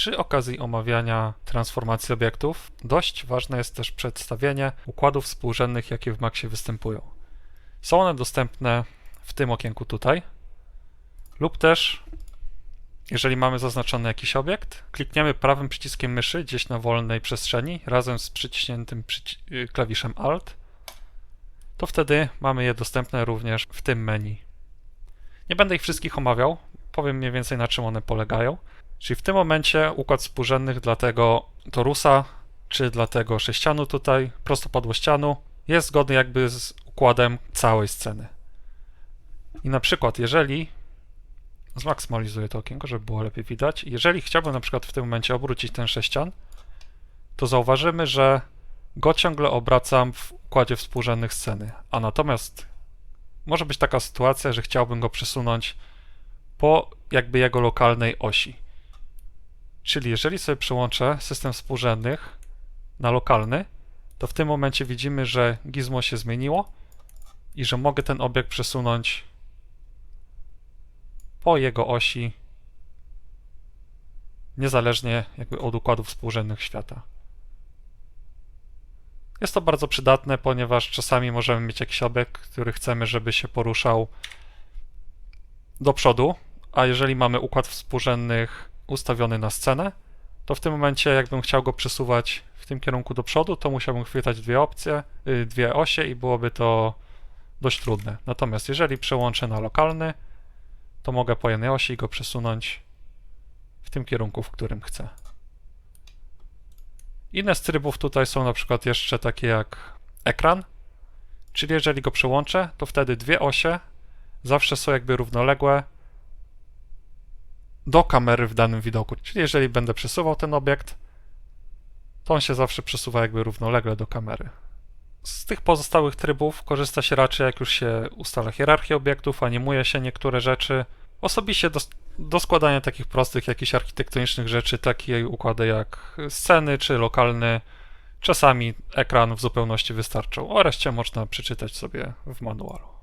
Przy okazji omawiania transformacji obiektów dość ważne jest też przedstawienie układów współrzędnych, jakie w Maxie występują. Są one dostępne w tym okienku tutaj lub też jeżeli mamy zaznaczony jakiś obiekt, klikniemy prawym przyciskiem myszy gdzieś na wolnej przestrzeni razem z przyciśniętym przyci- y, klawiszem Alt, to wtedy mamy je dostępne również w tym menu. Nie będę ich wszystkich omawiał, powiem mniej więcej na czym one polegają. Czyli w tym momencie układ współrzędnych dla tego torusa, czy dla tego sześcianu tutaj, prostopadłościanu, jest zgodny jakby z układem całej sceny. I na przykład, jeżeli zmaksymalizuję to okienko, żeby było lepiej widać, jeżeli chciałbym na przykład w tym momencie obrócić ten sześcian, to zauważymy, że go ciągle obracam w układzie współrzędnych sceny. A natomiast może być taka sytuacja, że chciałbym go przesunąć po jakby jego lokalnej osi. Czyli jeżeli sobie przełączę system współrzędnych na lokalny, to w tym momencie widzimy, że gizmo się zmieniło i że mogę ten obiekt przesunąć po jego osi niezależnie jakby od układów współrzędnych świata. Jest to bardzo przydatne, ponieważ czasami możemy mieć jakiś obiekt, który chcemy, żeby się poruszał do przodu, a jeżeli mamy układ współrzędnych ustawiony na scenę, to w tym momencie jakbym chciał go przesuwać w tym kierunku do przodu, to musiałbym chwytać dwie opcje, y, dwie osie i byłoby to dość trudne. Natomiast jeżeli przełączę na lokalny, to mogę po jednej osi go przesunąć w tym kierunku, w którym chcę. Inne z trybów tutaj są na przykład jeszcze takie jak ekran, czyli jeżeli go przełączę, to wtedy dwie osie zawsze są jakby równoległe do kamery w danym widoku. Czyli jeżeli będę przesuwał ten obiekt, to on się zawsze przesuwa jakby równolegle do kamery. Z tych pozostałych trybów korzysta się raczej jak już się ustala hierarchię obiektów, animuje się niektóre rzeczy. Osobiście do, do składania takich prostych jakichś architektonicznych rzeczy, takie układy jak sceny czy lokalny, czasami ekran w zupełności wystarczą. O reszcie można przeczytać sobie w manualu.